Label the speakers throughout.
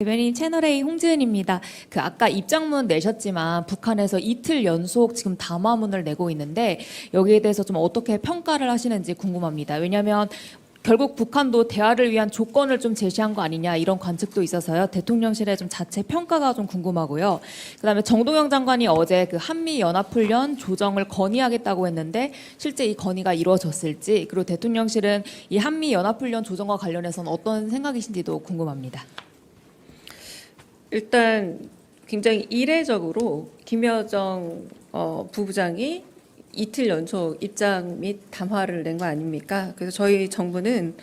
Speaker 1: 대변인 채널A 홍지은입니다. 그 아까 입장문 내셨지만 북한에서 이틀 연속 지금 담화문을 내고 있는데 여기에 대해서 좀 어떻게 평가를 하시는지 궁금합니다. 왜냐하면 결국 북한도 대화를 위한 조건을 좀 제시한 거 아니냐 이런 관측도 있어서요. 대통령실의 좀 자체 평가가 좀 궁금하고요. 그다음에 정동영 장관이 어제 그 한미 연합 훈련 조정을 건의하겠다고 했는데 실제 이 건의가 이루어졌을지 그리고 대통령실은 이 한미 연합 훈련 조정과 관련해서는 어떤 생각이신지도 궁금합니다.
Speaker 2: 일단 굉장히 이례적으로 김여정 어, 부부장이 이틀 연속 입장 및 담화를 낸 거 아닙니까? 그래서 저희 정부는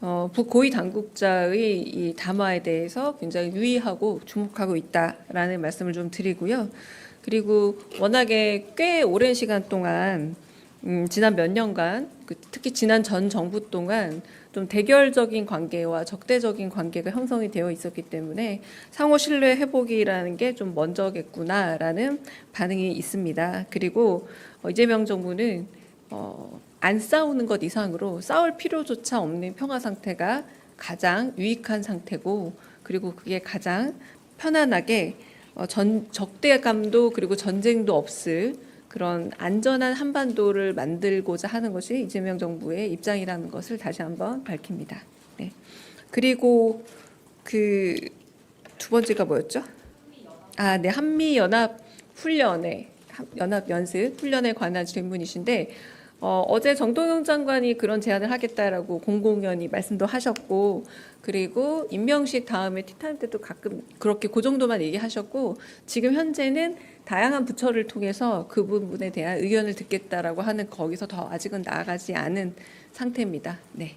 Speaker 2: 어, 북 고위 당국자의 이 담화에 대해서 굉장히 유의하고 주목하고 있다라는 말씀을 좀 드리고요. 그리고 워낙에 꽤 오랜 시간 동안 음, 지난 몇 년간 그 특히 지난 전 정부 동안 좀 대결적인 관계와 적대적인 관계가 형성이 되어 있었기 때문에 상호 신뢰 회복이라는 게 좀 먼저겠구나라는 반응이 있습니다. 그리고 어, 이재명 정부는 어, 안 싸우는 것 이상으로 싸울 필요조차 없는 평화 상태가 가장 유익한 상태고 그리고 그게 가장 편안하게 어, 전 적대감도 그리고 전쟁도 없을 그런 안전한 한반도를 만들고자 하는 것이 이재명 정부의 입장이라는 것을 다시 한번 밝힙니다. 네. 그리고 그 두 번째가 뭐였죠? 아, 네, 한미 연합 훈련에 한- 연합 연습 훈련에 관한 질문이신데 어, 어제 정동영 장관이 그런 제안을 하겠다라고 공공연히 말씀도 하셨고 그리고 임명식 다음에 티타임 때도 가끔 그렇게 그 정도만 얘기하셨고 지금 현재는 다양한 부처를 통해서 그 부분에 대한 의견을 듣겠다라고 하는 거기서 더 아직은 나아가지 않은 상태입니다. 네.